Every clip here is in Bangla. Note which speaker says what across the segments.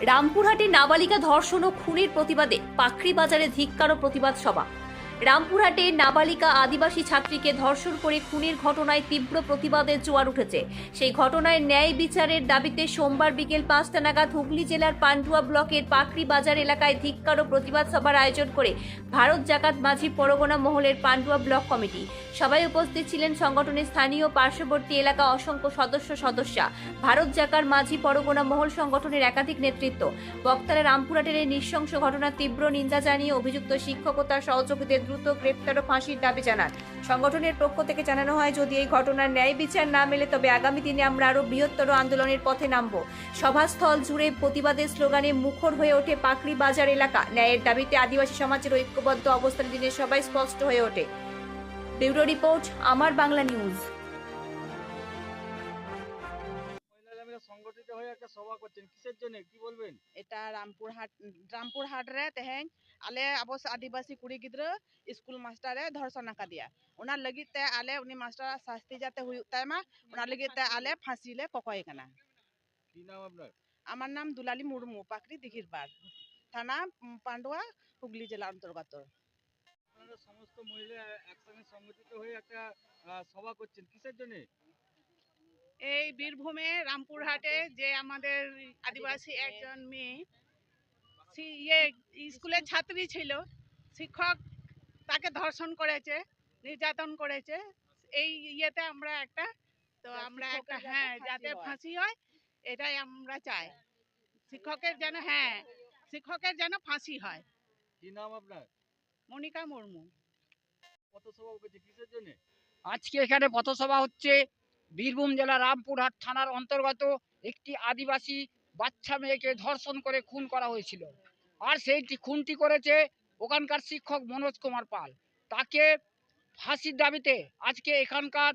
Speaker 1: রামপুরহাটে নাবালিকা ধর্ষণ ও খুনের প্রতিবাদে পাখরি বাজারে ধিক্কার ও প্রতিবাদ সভা। রামপুরহাটে নাবালিকা আদিবাসী ছাত্রীকে ধর্ষণ করে খুনের ঘটনায় তীব্র প্রতিবাদের জোয়ার উঠেছে। সেই ঘটনায় ন্যায় বিচারের দাবিতে সোমবার বিকেল পাঁচটা নাগাদ হুগলি জেলার পান্ডুয়া ব্লকের পাকড়ি বাজার এলাকায় ধিক্কার ও প্রতিবাদ সভার আয়োজন করে ভারত জাকাত মাঝি পরগনা মহলের পান্ডুয়া ব্লক কমিটি। সবাই উপস্থিত ছিলেন সংগঠনের স্থানীয় পার্শ্ববর্তী এলাকা অসংখ্য সদস্য সদস্যা। ভারত জাকার মাঝি পরগনা মহল সংগঠনের একাধিক নেতৃত্ব। বক্তারা রামপুরহাটের এই নৃশংস ঘটনার তীব্র নিন্দা জানিয়ে অভিযুক্ত শিক্ষক ও তার সহযোগীদের দ্রুত গ্রেপ্তার ও ফাঁসির দাবি জানান। সংগঠনের পক্ষ থেকে জানানো হয়, যদি এই ঘটনার ন্যায় বিচার না মেলে, তবে আগামী দিনে আমরা আরও বৃহত্তর আন্দোলনের পথে নামব। সভাস্থল জুড়ে প্রতিবাদের স্লোগানে মুখর হয়ে ওঠে পাকড়ি বাজার এলাকা। ন্যায়ের দাবিতে আদিবাসী সমাজের ঐক্যবদ্ধ অবস্থান দিনে সবাই স্পষ্ট হয়ে ওঠে। ব্যুরো রিপোর্ট, আমার বাংলা নিউজ।
Speaker 2: একটা সভা করছেন কিসের জন্য কি বলবেন?
Speaker 3: এটা রামপুরহাট রামপুরহাট রে তেহেন আলে আবো আদিবাসী কুড়ি গিদ্র স্কুল মাস্টারে ধর্ষণ আকাদিয়া ওনার লাগি আলে উনি মাস্টার শাস্তি যাতে হুয়ুগ তাইমা ওনার লাগি আলে ফাঁসি লে ককয়
Speaker 2: কি নাম আপনার?
Speaker 3: আমার নাম দুলালি মুর্মু পাকরি দিঘির বার থানা পান্ডুয়া হুগলি জেলা অন্তর্গত।
Speaker 2: আপনারা সমস্ত মহিলা একসঙ্গে সংগঠিত হয়ে একটা সভা করছেন কিসের জন্য?
Speaker 4: এই বীরভূমে রামপুরহাটে যে আমাদের আদিবাসী একজন মেয়ে ইয়ে স্কুলের ছাত্রী ছিল শিক্ষক তাকে ধর্ষণ করেছে নির্যাতন করেছে। এই ইয়েতে আমরা একটা তো আমরা একটা হ্যাঁ যাতে ফাঁসি হয় এটাই আমরা চাই। শিক্ষকের যেন হ্যাঁ শিক্ষকের যেন ফাঁসি হয়।
Speaker 2: কি নাম আপনার?
Speaker 4: মনিকা মুর্মু।
Speaker 2: কত সভা কিসের জন্য?
Speaker 5: আজকে এখানে পথসভা হচ্ছে বীরভূম জেলা রামপুরহাট থানার অন্তর্গত একটি আদিবাসী বাচ্চা মেয়েকে ধর্ষণ করে খুন করা হয়েছিল। আর সেইটি খুনটি করেছে ওখানকার শিক্ষক মনোজ কুমার পাল। তাকে ফাঁসির দাবিতে আজকে এখানকার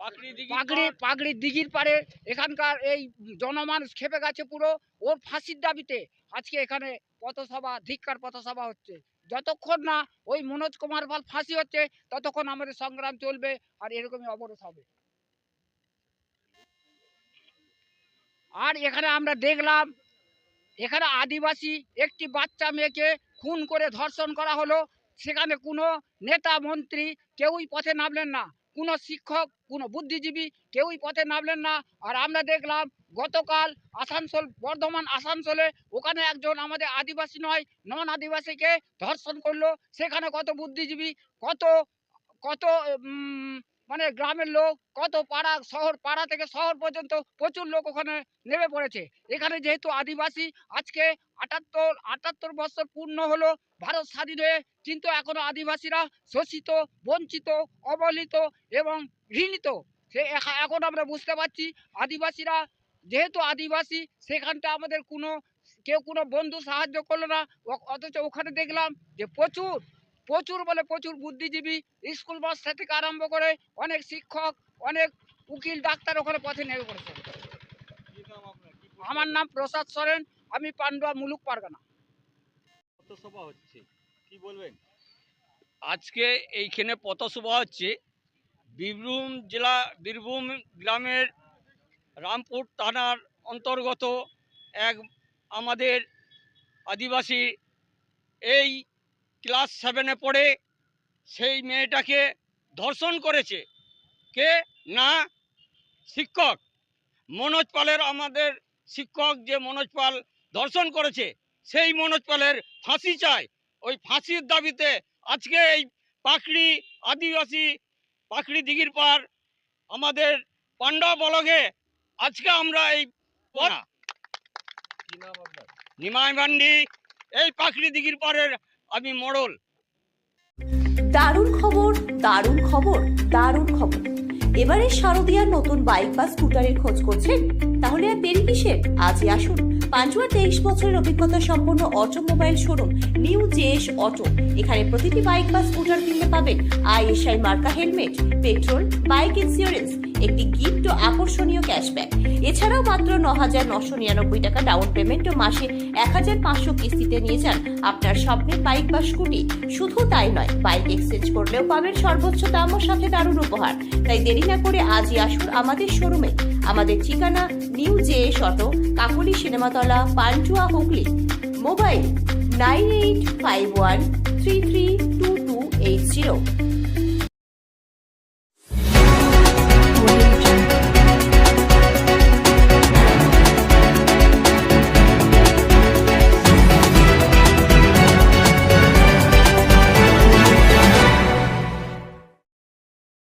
Speaker 5: পাগড়ি পাগড়ি দিঘির পারে এখানকার এই জনমানুষ খেপে গেছে পুরো। ওর ফাঁসির দাবিতে আজকে এখানে পথসভা ধিক্কার পথসভা হচ্ছে। যতক্ষণ না ওই মনোজ কুমার পাল ফাঁসি হচ্ছে, ততক্ষণ আমাদের সংগ্রাম চলবে আর এরকমই অবরোধ হবে। আর এখানে আমরা দেখলাম, এখানে আদিবাসী একটি বাচ্চা মেয়েকে খুন করে ধর্ষণ করা হলো। সেখানে কোনো নেতা, মন্ত্রী কেউই পথে নামলেন না। কোনো শিক্ষক, কোনো বুদ্ধিজীবী কেউই পথে নামলেন না। আর আমরা দেখলাম গতকাল আসানসোল, বর্ধমান, আসানসোলে ওখানে একজন আমাদের আদিবাসী নয় নন আদিবাসীকে ধর্ষণ করল। সেখানে কত বুদ্ধিজীবী, কত কত মানে গ্রামের লোক, কত পাড়া, শহর, পাড়া থেকে শহর পর্যন্ত প্রচুর লোক ওখানে নেমে পড়েছে। এখানে যেহেতু আদিবাসী, আজকে আটাত্তর আটাত্তর বছর পূর্ণ হলো ভারত স্বাধীন হয়ে, কিন্তু এখনও আদিবাসীরা শোষিত, বঞ্চিত, অবহেলিত এবং ঘৃণিত। সে এখন আমরা বুঝতে পারছি আদিবাসীরা যেহেতু আদিবাসী সেখানটা আমাদের কোনো কেউ কোনো বন্ধু সাহায্য করল না অথচ ওখানে দেখলাম যে প্রচুর প্রচুর বলে প্রচুর বুদ্ধিজীবী স্কুল মাস্টার থেকে আরম্ভ করে অনেক শিক্ষক অনেক উকিল ডাক্তার ওখানে পথে নেমে পড়েছে। আমার নাম প্রসাদ সরেন আমি পান্ডুয়া মুলুক পারগানা।
Speaker 2: কত সভা হচ্ছে কি বলবেন?
Speaker 6: আজকে এইখানে পথসভা হচ্ছে বীরভূম জেলা বীরভূম গ্রামের রামপুর থানার অন্তর্গত এক আমাদের আদিবাসী এই ক্লাস সেভেনে পড়ে সেই মেয়েটাকে ধর্ষণ করেছে। কে? না, শিক্ষক। মনোজ পালের আমাদের শিক্ষক যে মনোজ পাল ধর্ষণ করেছে, সেই মনোজ পালের ফাঁসি চায়। ওই ফাঁসির দাবিতে আজকে এই পাকড়ি আদিবাসী পাকড়ি দিঘির পার আমাদের পান্ডা বলগে আজকে আমরা এই নিমাই মান্ডি এই পাকড়ি দিঘির পাড়ের আমি মোড়ল
Speaker 1: দারুণ খবর দারুণ খবর দারুণ খবর। এবারে শারদিয়ার নতুন বাইক বা স্কুটারের খোঁজ করছেন? তাহলে আর দেরি কিসের? আজই আসুন। পাঁচুয়া তেইশ বছরের অভিজ্ঞতা সম্পন্ন automobile showroom new JS auto. এখানে প্রতিটি বাইক বা স্কুটার কিনতে পাবেন আইএসআই মার্কা হেলমেট পেট্রোল বাইক ইন্স্যুরেন্স
Speaker 7: একটি গিফট ও আকর্ষণীয় ক্যাশব্যাক এছাড়াও মাত্র ন হাজার নশো নিরানব্বই টাকা ডাউন পেমেন্ট ও মাসে এক হাজার পাঁচশো কিস্তিতে নিয়ে যান আপনার স্বপ্নের বাইক বা স্কুটি শুধু তাই নয় বাইক এক্সচেঞ্জ করলেও পাবেন সর্বোচ্চ দাম ও সাথে দারুণ উপহার। তাই দেরি না করে আজই আসুন আমাদের শোরুমে আমাদের ঠিকানা new J auto Kakoli Cinematala, Pandua, Hooghly. Mobile nine eight five one three three two two eight zero.